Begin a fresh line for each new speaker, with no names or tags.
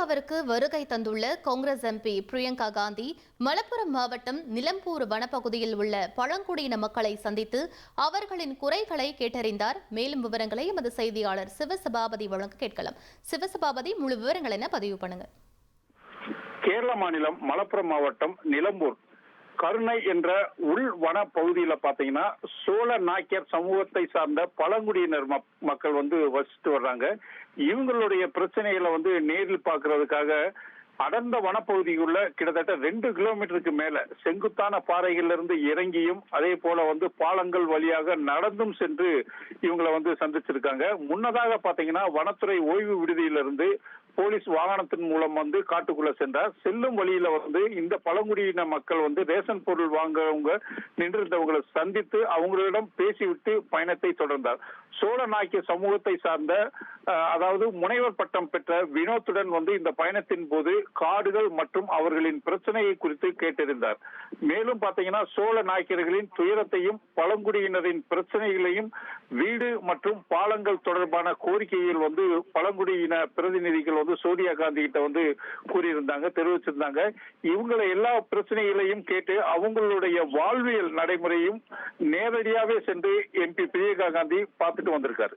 இந்தியாவிற்கு வருகை தந்துள்ள காங்கிரஸ் எம்பி பிரியங்கா காந்தி மலப்புரம் மாவட்டம் நிலம்பூர் வனப்பகுதியில் உள்ள பழங்குடியின மக்களை சந்தித்து அவர்களின் குறைகளை கேட்டறிந்தார். மேலும் விவரங்களை எமது செய்தியாளர் சிவசபாபதி வழங்க கேட்கலாம். சிவசபாபதி முழு விவரங்கள் என்ன? பதிவு பண்ணுங்க.
கேரள மாநிலம் மலப்புரம் மாவட்டம் நிலம்பூர். கருணை என்ற உள் வன பகுதியில பாத்தீங்கன்னா சோழ நாயக்கர் சமூகத்தை சார்ந்த பழங்குடியினர் மக்கள் வந்து வசித்து வர்றாங்க. இவங்களுடைய பிரச்சனைகளை வந்து நேரில் பாக்குறதுக்காக அடர்ந்த வனப்பகுதிக்குள்ள கிட்டத்தட்ட ரெண்டு கிலோமீட்டருக்கு மேல செங்குத்தான பாறைகள்ல இருந்து இறங்கியும் அதே போல வந்து பாலங்கள் வழியாக நடந்தும் சென்று இவங்களை வந்து சந்திச்சிருக்காங்க. முன்னதாக பாத்தீங்கன்னா வனத்துறை ஓய்வு விடுதியிலிருந்து போலீஸ் வாகனத்தின் மூலம் வந்து காட்டுக்குள்ள சென்றார். செல்லும் வழியில வந்து இந்த பழங்குடியின மக்கள் வந்து ரேஷன் பொருள் வாங்கவங்க நின்றிருந்தவங்களை சந்தித்து அவங்களிடம் பேசிவிட்டு பயணத்தை தொடர்ந்தார். சோழநாயக்க சமூகத்தை சார்ந்த அதாவது முனைவர் பட்டம் பெற்ற வினோத்துடன் வந்து இந்த பயணத்தின் போது காடுகள் மற்றும் அவர்களின் பிரச்சனையை குறித்து கேட்டறிந்தார். மேலும் பாத்தீங்கன்னா சோழ நாயக்கர்களின் துயரத்தையும் பழங்குடியினரின் பிரச்சனைகளையும் வீடு மற்றும் பாலங்கள் தொடர்பான கோரிக்கையில் வந்து பழங்குடியின பிரதிநிதிகள் வந்து சோனியா காந்தி கிட்ட வந்து கூறியிருந்தாங்க தெரிவிச்சிருந்தாங்க. இவங்களை எல்லா பிரச்சனைகளையும் கேட்டு அவங்களுடைய வாழ்வியல் நடைமுறையும் நேரடியாகவே சென்று எம்பி பிரியங்கா காந்தி பார்த்துட்டு வந்திருக்காரு.